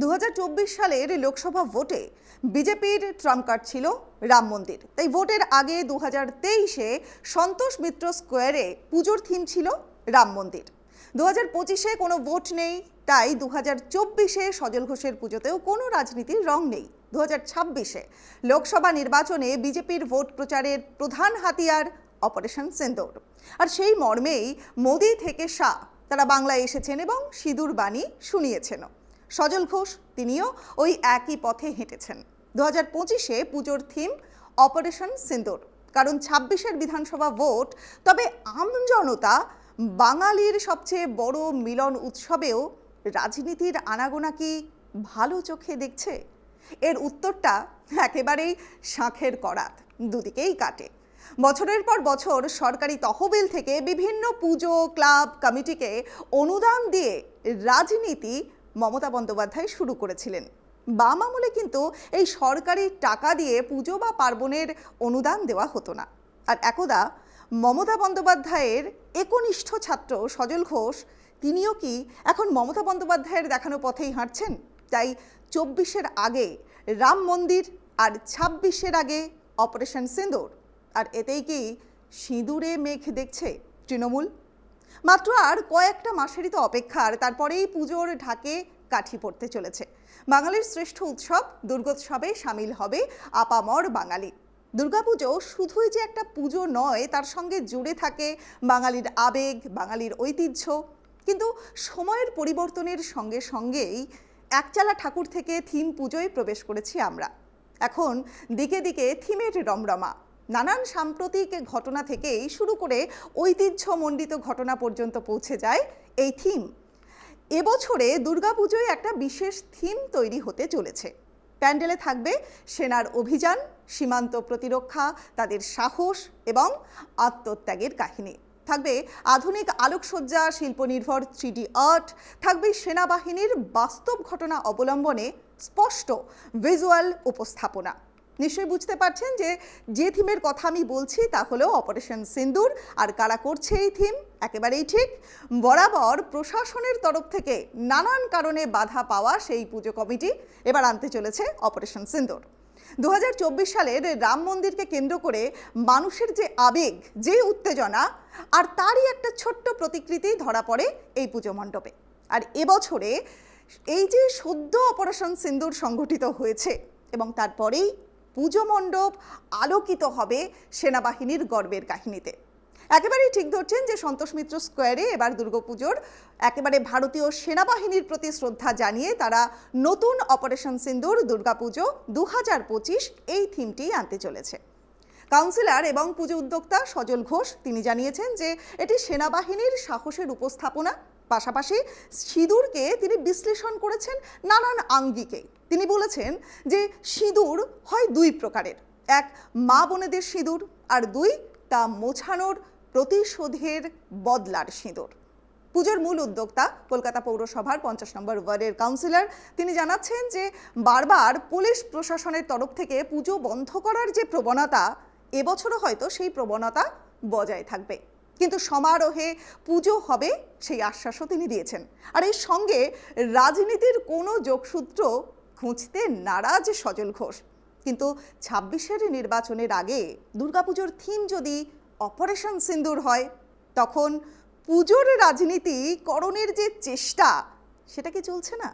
দু হাজার চব্বিশ সালের লোকসভা ভোটে বিজেপির ট্রাম্প কার্ড ছিল রাম মন্দির। তাই ভোটের আগে দু হাজার তেইশে সন্তোষ মিত্র স্কোয়ারে পুজোর থিম ছিল রাম মন্দির। দু হাজার পঁচিশে কোনো ভোট নেই, তাই দু হাজার চব্বিশে সজল ঘোষের পুজোতেও কোনো রাজনীতির রং নেই। দু হাজার ছাব্বিশে লোকসভা নির্বাচনে বিজেপির ভোট প্রচারের প্রধান হাতিয়ার অপারেশন সিন্দুর। আর সেই মর্মেই মোদি থেকে শাহ, তারা বাংলায় এসেছেন এবং সিঁদুর বাণী শুনিয়েছেনও। সজল ঘোষ, তিনিও ওই একই পথে হেঁটেছেন। দু হাজার পঁচিশে পুজোর থিম অপারেশন সিন্দুর কারণ ছাব্বিশের বিধানসভা ভোট, তবে আমজনতা বাঙালির সবচেয়ে বড় মিলন উৎসবেও রাজনীতির আনাগোনা কি ভালো চোখে দেখছে? এর উত্তরটা একেবারেই শাঁখের করাত, দুদিকেই কাটে। বছরের পর বছর সরকারি তহবিল থেকে বিভিন্ন পুজো, ক্লাব, কমিটিকে অনুদান দিয়ে রাজনীতি মমতা বন্দ্যোপাধ্যায় শুরু করেছিলেন। বাম আমলে কিন্তু এই সরকারি টাকা দিয়ে পুজো বা পার্বণের অনুদান দেওয়া হতো না। আর একদা মমতা বন্দ্যোপাধ্যায়ের একনিষ্ঠ ছাত্র সজল ঘোষ, তিনিও কি এখন মমতা বন্দ্যোপাধ্যায়ের দেখানো পথেই হাঁটছেন? তাই চব্বিশের আগে রাম মন্দির আর ছাব্বিশের আগে অপারেশন সিঁদুর আর এতেই কি সিঁদুরে মেঘ দেখছে তৃণমূল? মাত্র আর কয়েকটা মাসেরই তো অপেক্ষার তারপরেই পুজোর ঢাকে কাঠি পড়তে চলেছে। বাঙালির শ্রেষ্ঠ উৎসব দুর্গোৎসবে সামিল হবে আপামর বাঙালি। দুর্গাপুজো শুধুই যে একটা পুজো নয়, তার সঙ্গে জুড়ে থাকে বাঙালির আবেগ, বাঙালির ঐতিহ্য। কিন্তু সময়ের পরিবর্তনের সঙ্গে সঙ্গেই একচালা ঠাকুর থেকে থিম পুজোয় প্রবেশ করেছি আমরা। এখন দিকে দিকে থিমের রমরমা। নানান সাম্প্রতিক ঘটনা থেকেই শুরু করে ঐতিহ্যমণ্ডিত ঘটনা পর্যন্ত পৌঁছে যায় এই থিম। এবছরে দুর্গাপুজোয় একটা বিশেষ থিম তৈরি হতে চলেছে। প্যান্ডেলে থাকবে সেনার অভিযান, সীমান্ত প্রতিরক্ষা, তাদের সাহস এবং আত্মত্যাগের কাহিনী। থাকবে আধুনিক আলোকসজ্জা, শিল্পনির্ভর থ্রিডি আর্ট, থাকবে সেনাবাহিনীর বাস্তব ঘটনা অবলম্বনে স্পষ্ট ভিজুয়াল উপস্থাপনা। নিশ্চয়ই বুঝতে পারছেন যে যে থিমের কথা আমি বলছি তা হলো অপারেশন সিন্দুর আর কারা করছে এই থিম? একেবারেই ঠিক। বরাবর প্রশাসনের তরফ থেকে নানান কারণে বাধা পাওয়া সেই পুজো কমিটি এবার আনতে চলেছে অপারেশন সিন্দুর দু হাজার চব্বিশ সালের রাম মন্দিরকে কেন্দ্র করে মানুষের যে আবেগ, যে উত্তেজনা, আর তারই একটা ছোট্ট প্রতিকৃতি ধরা পড়ে এই পুজো মণ্ডপে। আর এবছরে এই যে সদ্য অপারেশন সিন্দুর সংগঠিত হয়েছে, এবং তারপরেই পুজো মণ্ডপ আলোকিত হবে সেনাবাহিনীর গর্বের কাহিনীতে। একেবারেই ঠিক ধরছেন যে সন্তোষ মিত্র স্কোয়ারে এবার দুর্গাপুজোর একেবারে ভারতীয় সেনাবাহিনীর প্রতি শ্রদ্ধা জানিয়ে তারা নতুন অপারেশন সিন্দুর দুর্গাপুজো দু হাজার পঁচিশ এই থিমটি আনতে চলেছে। কাউন্সিলর এবং পুজো উদ্যোক্তা সজল ঘোষ তিনি জানিয়েছেন যে এটি সেনাবাহিনীর সাহসের উপস্থাপনা পাশাপাশি সিঁদুরকে তিনি বিশ্লেষণ করেছেন নানান আঙ্গিকে। তিনি বলেছেন যে সিঁদুর হয় দুই প্রকারের, এক মা বোনেদের সিঁদুর আর দুই তা মোছানোর প্রতিশোধের বদলার সিঁদুর। পুজোর মূল উদ্যোক্তা কলকাতা পৌরসভার পঞ্চাশ নম্বর ওয়ার্ডের কাউন্সিলর, তিনি জানাচ্ছেন যে বারবার পুলিশ প্রশাসনের তরফ থেকে পুজো বন্ধ করার যে প্রবণতা এবছরও হয়তো সেই প্রবণতা বজায় থাকবে। কিন্তু সমারোহে পুজো হবে সেই আশ্বাসও তিনি দিয়েছেন। আর এর সঙ্গে রাজনীতির কোনো যোগসূত্র খুঁজতে নারাজ সজল ঘোষ। কিন্তু ছাব্বিশের নির্বাচনের আগে দুর্গাপুজোর থিম যদি অপারেশন সিন্দুর হয়, তখন পুজোর রাজনীতি করণের যে চেষ্টা, সেটা কি চলছে না?